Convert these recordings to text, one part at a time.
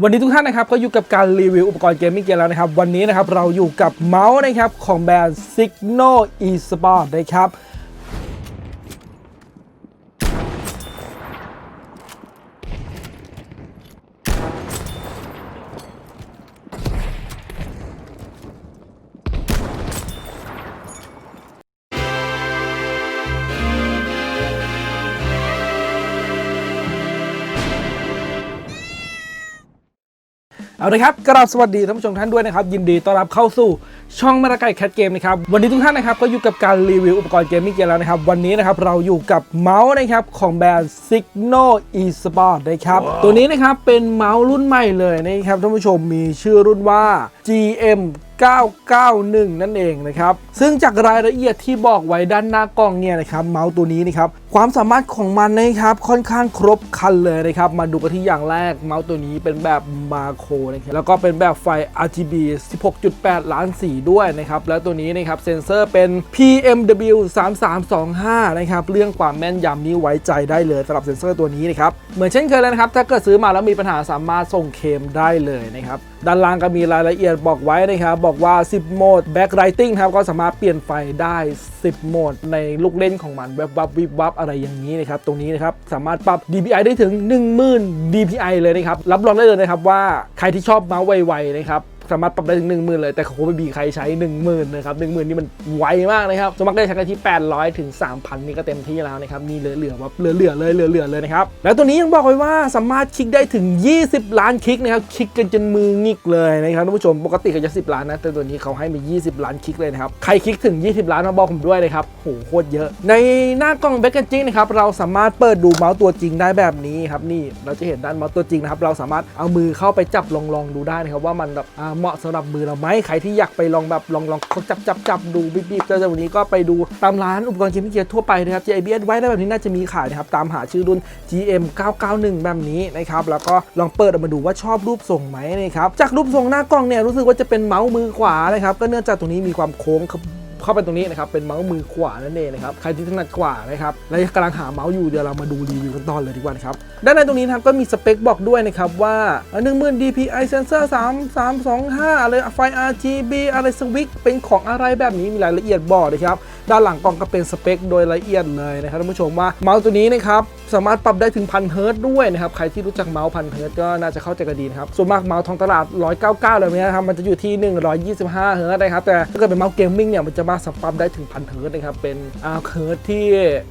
วันนี้ทุกท่านนะครับก็อยู่กับการรีวิวอุปกรณ์เกมมิ่งเกมแล้วนะครับ วันนี้นะครับเราอยู่กับเมาส์นะครับของแบรนด์ Signal eSport นะครับ เอาละครับกราบสวัสดีท่านผู้ชมท่านด้วยนะครับ ยินดีต้อนรับเข้าสู่ ช่องมาราไก่แคทเกมนะครับวันนี้ทุกท่านนะครับก็อยู่กับการรีวิวอุปกรณ์เกมมิ่งเกมแล้วนะครับวันนี้นะครับเราอยู่กับเมาส์นะครับของแบรนด์ Signal eSport นะครับตัวนี้นะครับเป็นเมาส์รุ่นใหม่เลยนะครับท่านผู้ชมมีชื่อรุ่นว่า GM 991 นั่นเองนะครับ ซึ่งจากรายละเอียดที่บอกไว้ด้านหน้ากล้องเนี่ยนะครับเมาส์ตัวนี้นะครับความสามารถของมันนะครับค่อนข้างครบครันเลยนะครับมาดูกันที่อย่างแรกเมาส์ตัวนี้เป็นแบบมาโครนะครับแล้วก็เป็นแบบไฟ RGB 16.8 ล้านสีด้วยนะครับแล้วตัวนี้นะครับเซนเซอร์เป็น PMW 3325นะครับเรื่องความแม่นยำนี้ไว้ใจได้เลยสำหรับเซนเซอร์ตัวนี้นะครับเหมือนเช่นเคยเลยนะครับถ้าเกิดซื้อมาแล้วมีปัญหาสามารถส่งเคมได้เลยนะครับด้านล่างก็มีรายละเอียดบอกไว้นะครับบอกว่า 10 โหมด backlighting ครับก็สามารถเปลี่ยนไฟได้ 10 โหมด ในลูกเล่นของมันแวบวับวิบวับอะไรอย่างนี้นะครับตรงนี้นะครับสามารถปรับ DPI ได้ถึง 10,000 DPI เลยนะครับรับรองได้เลยนะครับว่าใครที่ชอบเมาส์ไวๆนะครับ สามารถปรับได้ถึง 10,000 เลย แต่คงไม่มีใครใช้ 10,000นะครับ10,000นี่มันไวมากนะครับสมัครได้ใช้กันที่ 800 ถึง 3,000 นี่ก็เต็มที่แล้วนะครับนี่เหลือๆว่าเหลือๆเลยเหลือๆเลยนะครับแล้วตัวนี้ยังบอกไว้ว่าสามารถคลิกได้ถึง 20 ล้านคลิกนะครับคลิกกันจนมืองิกเลยนะครับท่านผู้ชมปกติก็จะ10 ล้านนะแต่ตัวนี้เขาให้มา 20 ล้านคลิกเลยนะครับใครคลิกถึง 20 ล้านมาบอกผมด้วยนะครับโหโคตรเยอะ ในหน้ากล้องแบ็กเกจจิ้งนะครับเราสามารถเปิดดูเมาส์ตัวจริงได้แบบนี้ครับนี่เราจะเห็นด้านเมาส์ตัวจริงนะครับเราสามารถเอามือเข้าไปจับลองๆดูได้นะครับว่ามันแบบเหมาะสำหรับมือเราไหมใครที่อยากไปลองแบบลองลองจับจับจับดูบีบบีบแต่วันนี้ก็ไปดูตามร้านอุปกรณ์เกมมิ่งเกียร์ทั่วไปนะครับ JBS ไว้ได้แบบนี้น่าจะมีขายนะครับ ตามหาชื่อรุ่น GM 991 แบบนี้นะครับ แล้วก็ลองเปิดออกมาดูว่าชอบรูปทรงไหมนะครับ จากรูปทรงหน้ากล้องเนี่ยรู้สึกว่าจะเป็นเมาส์มือขวานะครับ ก็เนื่องจากตรงนี้มีความโค้ง เข้าไปตรงนี้นะครับเป็นเมาส์มือขวานั่นเองนะครับใครที่ถนัดขวานะครับและกำลังหาเมาส์อยู่เดี๋ยวเรามาดูรีวิวกันตอนเลยดีกว่านะครับด้านในตรงนี้นะครับก็มีสเปคบอกด้วยนะครับว่า10,000 DPI sensor 3 3 2 5 อะไรไฟ RGB อะไรสวิตช์เป็นของอะไรแบบนี้มีรายละเอียดบอกนะครับด้านหลังกล่องก็เป็นสเปคโดยละเอียดเลยนะครับท่านผู้ชมว่าเมาส์ตัวนี้นะครับ สามารถปรับได้ถึงพันเฮิร์ตด้วยนะครับ ใครที่รู้จักเมาส์พันเฮิร์ตก็น่าจะเข้าใจกันดีนะครับ ส่วนมากเมาส์ทองตลาด 199แบบนี้นะครับ มันจะอยู่ที่ 125เฮิร์ตนะครับ แต่ถ้าเกิดเป็นเมาส์เกมมิ่งเนี่ยมันจะมาสปรับได้ถึงพันเฮิร์ตนะครับ เป็นอ่าเฮิร์ตที่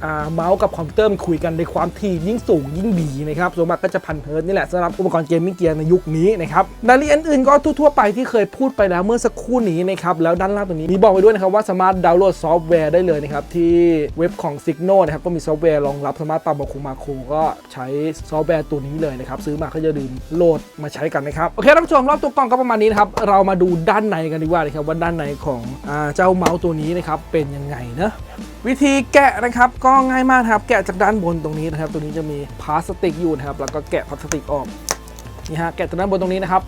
อ่าเมาส์กับคอมพิวเตอร์มันคุยกันในความถี่ยิ่งสูงยิ่งดีนะครับ ส่วนมากก็จะพันเฮิร์ตนี่แหละสำหรับอุปกรณ์เกมมิ่งเกียร์ในยุคนี้นะครับรายละเอียดอื่นก็ทั่วๆไปที่เคยพูดไปแล้วเมื่อสักครู่นี้นะครับแล้วด้านล่างตรงนี้มีบอกไว้ด้วยนะครับว่าสามารถดาวน์โหลดซอฟต์แวร์ได้เลยนะครับที่เว็บของ Signal นะครับก็มีซอฟต์แวร์รองรับสามารถปรับมาโครมาโคก็ใช้ซอฟต์แวร์ตัวนี้เลยนะครับ ซื้อมาก็จะลืมโหลดมาใช้กันนะครับ โอเคท่านผู้ชมรอบตัวกล้องก็ประมาณนี้นะครับ เรามาดูด้านในกันดีกว่านะครับว่าด้านในของอเจ้าเมาส์ตัวนี้นะครับเป็นยังไงนะวิธีแกะนะครับก็ง่ายมากครับแกะจากด้านบนตรงนี้นะครับ ตัวนี้จะมีพลาสติกอยู่นะครับแล้วก็แกะพลาสติกออกนี่ฮะแกะจากด้านบนตรงนี้นะครับ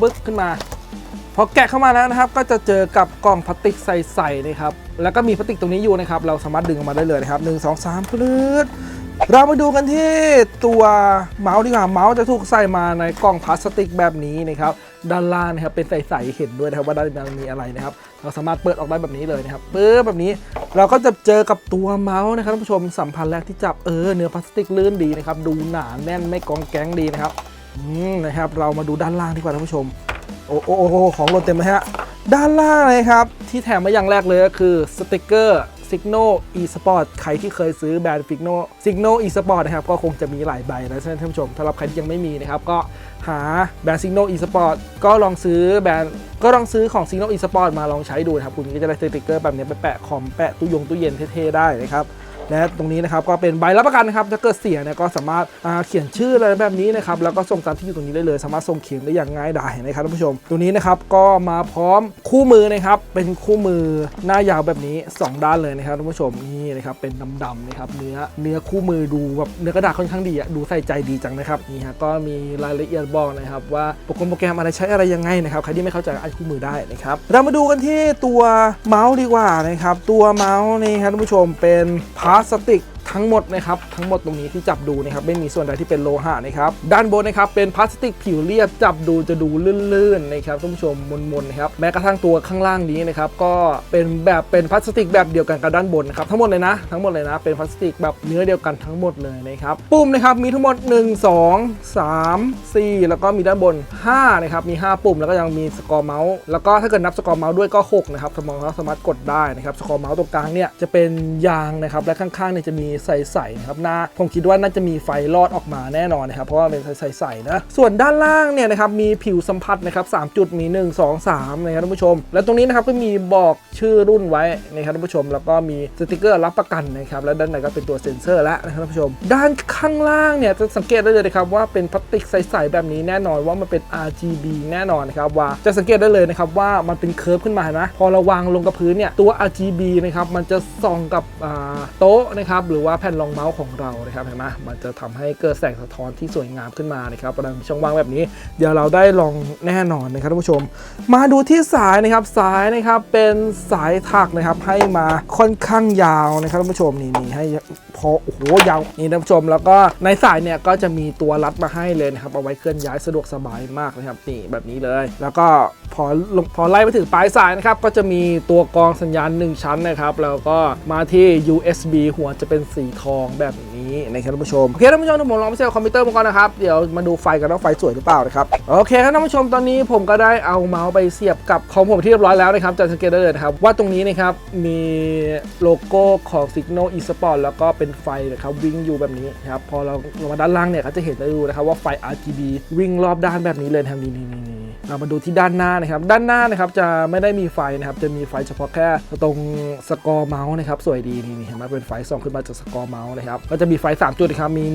บึ๊กขึ้นมา พอแกะเข้ามาแล้วนะครับก็จะเจอกับกล่องพลาสติกใสๆนะครับแล้วก็มีพลาสติกตรงนี้อยู่นะครับเราสามารถดึงออกมาได้เลยนะครับหนึ่งสองสามพลืดเรามาดูกันที่ตัวเมาส์ดีกว่าเมาส์จะถูกใส่มาในกล่องพลาสติกแบบนี้นะครับด้านล่างนะครับเป็นใสๆเห็นด้วยนะครับว่าด้านในมีอะไรนะครับ เราสามารถเปิดออกได้แบบนี้เลยนะครับปึ๊บแบบนี้เราก็จะเจอกับตัวเมาส์นะครับท่านผู้ชมสัมผัสแรกที่จับเออเนื้อพลาสติกลื่นดีนะครับดูหนาแน่นไม่กองแก๊งดีนะครับอืมนะครับเรามาดูด้านล่างดีกว่าท่านผู้ชม โอ้โอ้โอ้ของหล่นเต็มเลยฮะ ด้านล่างเลยครับ ที่แถมมาอย่างแรกเลยก็คือสติกเกอร์ Signal eSport ใครที่เคยซื้อแบรนด์ Signal Signal eSport นะครับ ก็คงจะมีหลายใบนะท่านผู้ชมสำหรับใครที่ยังไม่มีนะครับ ก็หาแบรนด์ Signal eSport ก็ลองซื้อแบรนด์ก็ลองซื้อของ Signal eSport มาลองใช้ดูนะครับ คุณก็จะได้สติกเกอร์แบบนี้ไปแปะคอมแปะตู้ยงตู้เย็นเท่ๆได้นะครับ และตรงนี้นะครับก็เป็นใบรับประกันนะครับถ้าเกิดเสียเนี่ยก็สามารถาเขียนชื่ออะไรแบบนี้นะครับแล้วก็ส่งตามที่อยู่ตรงนี้ได้เลย สามารถส่งเขียนได้อย่างง่ายดายนะครับท่านผู้ชม ตัวนี้นะครับก็มาพร้อมคู่มือนะครับเป็นคู่มือหน้ายาวแบบนี้ 2 ด้านเลยนะครับท่านผู้ชมนี่นะครับเป็นดำๆนะครับเนื้อเนื้อคู่มือดูแบบเนื้อกระดาษค่อนข้างดีอะดูใส่ใจดีจังนะครับนี่ฮะก็มีรายละเอียดบอกนะครับว่าโปรแกรมโปรแกรมอะไรใช้อะไรยังไงนะครับใครที่ไม่เข้าใจอ่านคู่มือได้นะครับเรามาดูกันที่ตัวเมาส์ดีกว่านะครับตัวเมาส์นี่ครับท่านผู้ชมเป็นพลาสติก ทั้งหมดนะครับทั้งหมดตรงนี้ที่จับดูนะครับไม่มีส่วนใดที่เป็นโลหะนะครับด้านบนนะครับเป็นพลาสติกผิวเรียบจับดูจะดูลื่นๆนะครับท่านผู้ชมมนๆนะครับแม้กระทั่งตัวข้างล่างนี้นะครับก็เป็นแบบเป็นพลาสติกแบบเดียวกันกับด้านบนนะครับทั้งหมดเลยนะทั้งหมดเลยนะเป็นพลาสติกแบบเนื้อเดียวกันทั้งหมดเลยนะครับปุ่มนะครับมีทั้งหมด 1 2 3 4 แล้วก็มีด้านบน5นะครับมี 5 ปุ่มแล้วก็ยังมีสกอร์เมาส์แล้วก็ถ้าเกิดนับสกอร์เมาส์ด้วยก็6นะครับสมองเราสามารถกดได้นะครับสกอร์เมาส์ตรงกลางเนี่ยจะเป็นยางนะครับและข้างๆเนี่ยจะมีใสๆนะครับหน้าผมคิดว่าน่าจะมีไฟลอดออกมาแน่นอนนะครับเพราะว่าเป็นใสๆนะส่วนด้านล่างเนี่ยนะครับมีผิวสัมผัสนะครับ3จุดมี 1 2 3นะครับท่านผู้ชม และตรงนี้นะครับก็มีบอกชื่อรุ่นไว้นะครับท่านผู้ชม แล้วก็มีสติกเกอร์รับประกันนะครับและด้านในก็เป็นตัวเซ็นเซอร์แล้วนะครับท่านผู้ชม ด้านข้างล่างเนี่ยจะสังเกตได้เลยนะครับว่าเป็นพลาสติกใสๆแบบนี้แน่นอนว่ามันเป็น RGB แน่นอนนะครับว่าจะสังเกตได้เลยนะครับว่ามันเป็นเคิร์ฟขึ้นมาเห็นไหมพอเราวางลงกับพื้นเนี่ยตัว RGB นะครับมันจะส่องกับโต๊ะนะครับหรือว่าแผ่นรองเมาส์ของเรานะครับเห็นไหมมันจะทำให้เกิดแสงสะท้อนที่สวยงามขึ้นมานะครับประดับช่องว่างแบบนี้ เดี๋ยวเราได้ลองแน่นอนนะครับท่านผู้ชม มาดูที่สายนะครับสายนะครับเป็นสายถักนะครับให้มาค่อนข้างยาวนะครับท่านผู้ชมนี่นี่ให้พอโอ้โหยาวนี่ท่านผู้ชม แล้วก็ในสายเนี่ยก็จะมีตัวรัดมาให้เลยนะครับเอาไว้เคลื่อนย้ายสะดวกสบายมากนะครับนี่แบบนี้เลย แล้วก็พอพอไล่ไปถึงปลายสายนะครับก็จะมีตัวกรองสัญญาณ 1 ชั้นนะครับแล้วก็มาที่ USB หัวจะเป็นสีีทองแบบนี้นะครับท่านผู้ชมโอเคท่านผู้ชมเดี๋ยวผมลองไปเซลคอมพิวเตอร์มาก่อนนะครับเดี๋ยวมาดูไฟกันว่าไฟสวยหรือเปล่านะครับโอเคครับท่านผู้ชมตอนนี้ผมก็ได้เอาเมาส์ไปเสียบกับของผมที่เรียบร้อยแล้วนะครับจะสังเกตได้เลยนะครับว่าตรงนี้นะครับมีโลโก้ของ Signal eSport แล้วก็เป็นไฟนะครับวิ่งอยู่แบบนี้นะครับพอเราลงมาด้านล่างเนี่ยก็จะเห็นได้ดูนะครับว่าไฟ RGB วิ่งรอบด้านแบบนี้เลยนะครับนี่นี่นี่นี่เรามาดูที่ด้านหน้านะครับ ด้านหน้านะครับจะไม่ได้มีไฟนะครับ จะมีไฟเฉพาะแค่ตรงสกอร์เมาส์นะครับ สวยดีนี่นี่เห็นไหมเป็นไฟส่องขึ้นมาจากสกอร์เมาส์นะครับ ก็จะมีไฟ 3 จุดนะครับ มี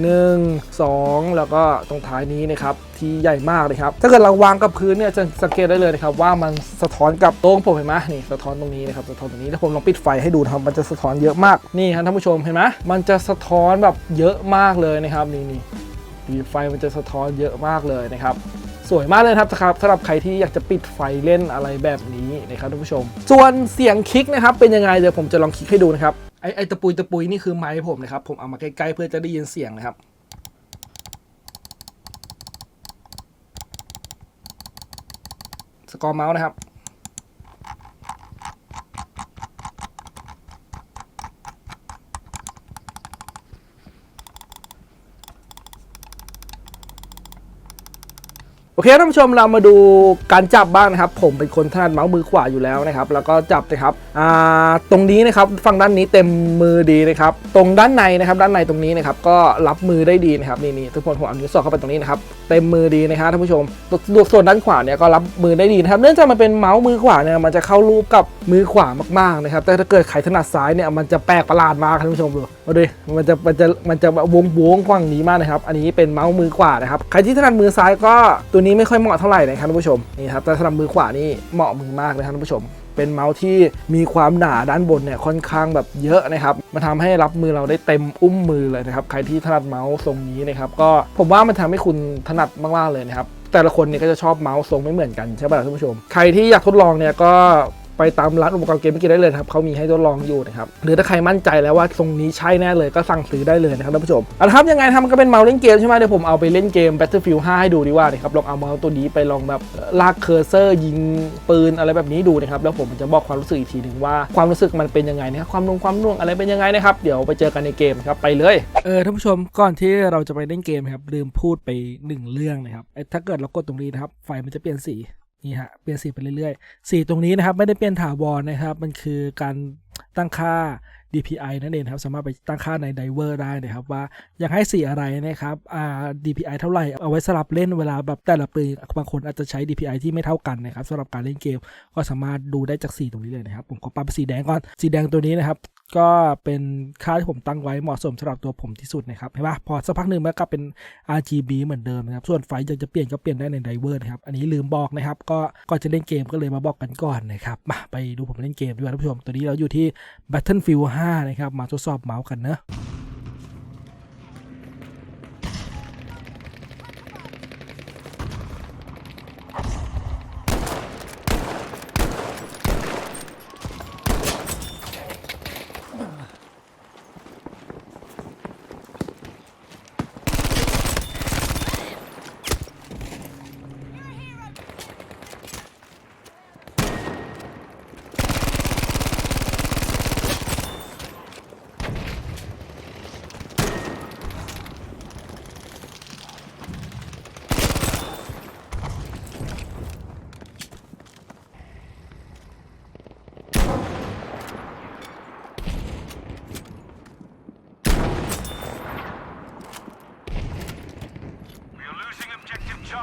1 2 แล้วก็ตรงท้ายนี้นะครับ ที่ใหญ่มากเลยครับ ถ้าเกิดเราวางกับพื้นเนี่ยจะสังเกตได้เลยนะครับว่ามันสะท้อนกับต๊ะของผมเห็นไหมนี่สะท้อนตรงนี้นะครับสะท้อนตรงนี้ถ้าผมลองปิดไฟให้ดูนะครับมันจะสะท้อนเยอะมากนี่ครับท่านผู้ชมเห็นไหมมันจะสะท้อนแบบเยอะมากเลยนะครับนี่นี่ดีไฟมันจะสะท้อนเยอะมากเลยนะครับสวยมากเลยครับครับสำหรับใครที่อยากจะปิดไฟเล่นอะไรแบบนี้นะครับท่านผู้ชม ส่วนเสียงคลิกนะครับเป็นยังไงเดี๋ยวผมจะลองคลิกให้ดูนะครับ ไอไอตะปุยตะปุยนี่คือไม้ผมนะครับ ผมเอามาใกล้ๆเพื่อจะได้ยินเสียงนะครับสกอร์เมาส์นะครับ โอเคท่านผู้ชมเรามาดูการจับบ้างนะครับ ผมเป็นคนถนัดเมาส์มือขวาอยู่แล้วนะครับ แล้วก็จับนะครับตรงนี้นะครับฝั่งด้านนี้เต็มมือดีนะครับ ตรงด้านในนะครับ ด้านในตรงนี้นะครับ ก็รับมือได้ดีนะครับนี่นี่ทุกคนผมเอานิ้วสอดเข้าไปตรงนี้นะครับเต็มมือดีนะครับท่านผู้ชมส่วนส่วนด้านขวาเนี่ยก็รับมือได้ดีนะครับ เนื่องจากมันเป็นเมาส์มือขวาเนี่ยมันจะเข้ารูปกับมือขวามากๆนะครับ แต่ถ้าเกิดใครถนัดซ้ายเนี่ยมันจะแปลกประหลาดมากท่านผู้ชมดูมาดูมันจะมันจะมันจะวงวงกว้างนี้มากนะครับ อันนี้เป็นเมาส์มือขวานะครับใครที่ถนัดมือซ้ายก็ตัวนี้ไม่ค่อยเหมาะเท่าไหร่นะครับท่านผู้ชมนี่ครับแต่ถนัดมือขวานี่เหมาะมือมากเลยครับท่านผู้ชมเป็นเมาส์ที่มีความหนาด้านบนเนี่ยค่อนข้างแบบเยอะนะครับมันทำให้รับมือเราได้เต็มอุ้มมือเลยนะครับใครที่ถนัดเมาส์ทรงนี้นะครับก็ผมว่ามันทำให้คุณถนัดมากๆเลยนะครับแต่ละคนเนี่ยก็จะชอบเมาส์ทรงไม่เหมือนกันใช่ป่ะท่านผู้ชม ใครที่อยากทดลองเนี่ยก็ ไปตามร้านอุปกรณ์เกมเกี้ได้เลยครับเขามีให้ทดลองอยู่นะครับหรือถ้าใครมั่นใจแล้วว่าทรงนี้ใช่แน่เลยก็สั่งซื้อได้เลยนะครับท่านผู้ชมอาละครับยังไงทำก็เป็นเมาส์เล่นเกมใช่ไหมเดี๋ยวผมเอาไปเล่นเกม Battlefield 5 ให้ดูดีกว่านะครับลองเอาเมาส์ตัวนี้ไปลองแบบลากเคอร์เซอร์ยิงปืนอะไรแบบนี้ดูนะครับแล้วผมจะบอกความรู้สึกอีกทีหนึ่งว่าความรู้สึกมันเป็นยังไงนะครับความนุ่งความนุ่วงอะไรเป็นยังไงนะครับเดี๋ยวไปเจอกันในเกมครับไปเลยเออท่านผู้ชมก่อนที่เราจะไปเล่นเกมครับลืมพูดไปหนึ่งเรื่องนะครับถ้าเกิดเรากดตรงนี้นะครับไฟมันจะเปลี่ยนสี นี่ฮะเปลี่ยนสีไปเรื่อยๆ สีตรงนี้นะครับไม่ได้เปลี่ยนถาวรนะครับ มันคือการตั้งค่า DPI นั่นเองครับ สามารถไปตั้งค่าใน Diver ได้นะครับว่าอยากให้สีอะไรนะครับอ่า DPI เท่าไหร่เอาไว้สลับเล่นเวลาแบบแต่ละปืนบางคนอาจจะใช้ DPI ที่ไม่เท่ากันนะครับสำหรับการเล่นเกมก็สามารถดูได้จากสีตรงนี้เลยนะครับ ผมก็ปรับเป็นสีแดงก่อนสีแดงตัวนี้นะครับ ก็เป็นค่าที่ผมตั้งไว้เหมาะสมสำหรับตัวผมที่สุดนะครับเห็นปะพอสักพักหนึ่งมันก็เป็น RGB เหมือนเดิมนะครับ ส่วนไฟอยากจะเปลี่ยนก็เปลี่ยนได้ในไดเวอร์นะครับ อันนี้ลืมบอกนะครับ ก็ก่อนจะเล่นเกมก็เลยมาบอกกันก่อนนะครับ มาไปดูผมเล่นเกมดีกว่าท่านผู้ชม ตัวนี้เราอยู่ที่ Battlefield 5 นะครับ มาทดสอบเมาส์กันเนอะ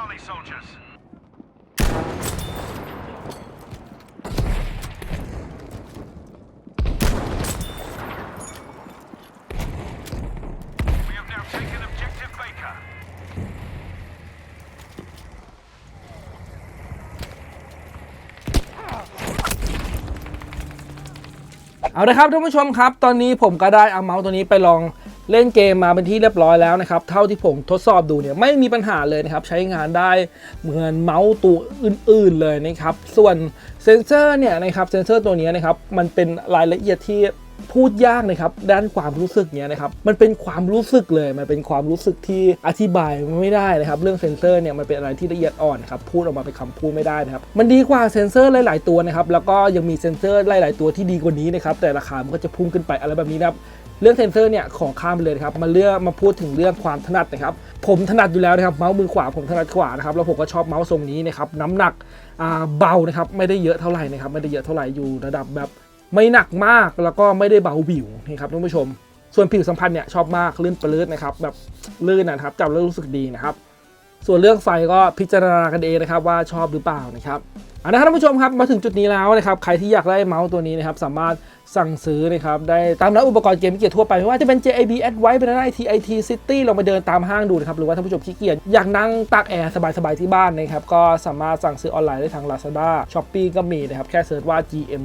volley, soldiers. เอาละครับท่านผู้ชมครับ ตอนนี้ผมก็ได้เอาเมาส์ตัวนี้ไปลอง เล่นเกมมาเป็นที่เรียบร้อยแล้วนะครับ เท่าที่ผมทดสอบดูเนี่ยไม่มีปัญหาเลยนะครับ ใช้งานได้เหมือนเมาส์ตัวอื่น ๆเลยนะครับ ส่วนเซนเซอร์เนี่ยนะครับเซนเซอร์ตัวนี้นะครับมันเป็นรายละเอียดที่พูดยากนะครับด้านความรู้สึกเนี่ยนะครับมันเป็นความรู้สึกเลย มันเป็นความรู้สึกที่อธิบายไม่ได้นะครับ เรื่องเซนเซอร์เนี่ยมันเป็นอะไรที่ละเอียดอ่อนครับพูดออกมาเป็นคำพูดไม่ได้นะครับมันดีกว่าเซนเซอร์หลาย ๆ ตัวนะครับแล้วก็ยังมีเซนเซอร์หลาย ๆ ตัวที่ดีกว่านี้นะครับแต่ราคามันก็จะพุ่งขึ้นไปอะไรแบบนี้นะครับ เรื่องเซนเซอร์เนี่ยขอข้ามเลยครับมาเรื่องมาพูดถึงเรื่องความถนัดนะครับผมถนัดอยู่แล้วนะครับเมาส์มือขวาผมถนัดขวานะครับแล้วผมก็ชอบเมาส์ทรงนี้นะครับน้ำหนักเบานะครับไม่ได้เยอะเท่าไหร่นะครับไม่ได้เยอะเท่าไหร่อยู่ระดับแบบไม่หนักมากแล้วก็ไม่ได้เบาบิวนะครับท่านผู้ชม ส่วนผิวสัมผัสเนี่ยชอบมากลื่นปลื้ดนะครับแบบลื่นนะครับจับแล้วรู้สึกดีนะครับ ส่วนเรื่องไฟก็พิจารณากันเองนะครับว่าชอบหรือเปล่านะครับอาละครับท่านผู้ชมครับมาถึงจุดนี้แล้วนะครับใครที่อยากได้เมาส์ตัวนี้นะครับสามารถสั่งซื้อนะครับได้ตามร้านอุปกรณ์เกมเกียรทั่วไปไม่ว่าจะเป็น JAB Advice เป็นอะไร TIT City ลองไปเดินตามห้างดูนะครับหรือว่าท่านผู้ชมขี้เกียจอยากนั่งตากแอร์สบายๆที่บ้านนะครับก็สามารถสั่งซื้อออนไลน์ได้ทาง Lazada Shopee ก็มีนะครับแค่เสิร์ชว่า GM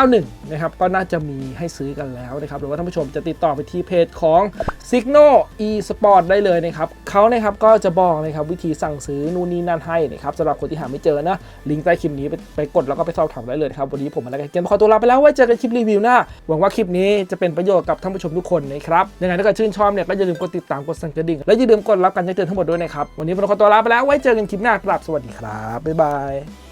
991นะครับก็น่าจะมีให้ซื้อกันแล้วนะครับหรือว่าท่านผู้ชมจะติดต่อไปที่เพจของ Signal eSport ได้เลยนะครับเขานะครับก็จะบอกนะครับวิธีสั่งซื้อนู่นนี่นั่นให้นะครับสำหรับคนที่หาไม่เจอนะลิงก์ใต้คลิปนี้ไปไปกดแล้วก็ไปสอบถามได้เลยครับวันนี้ผมมาแล้วกันเกมขอตัวลาไปแล้วไว้เจอกันคลิปรีวิวหน้าหวังว่าคลิปนี้จะเป็นประโยชน์กับท่านผู้ชมทุกคนนะครับยังไงถ้าเกิดชื่นชอบเนี่ยก็อย่าลืมกดติดตามกดสั่นกระดิ่งและอย่าลืมกดรับการแจ้งเตือนทั้งหมดด้วยนะครับวันนี้ผมขอตัวลาไปแล้วไว้เจอกันคลิปหน้าครับสวัสดีครับบ๊ายบาย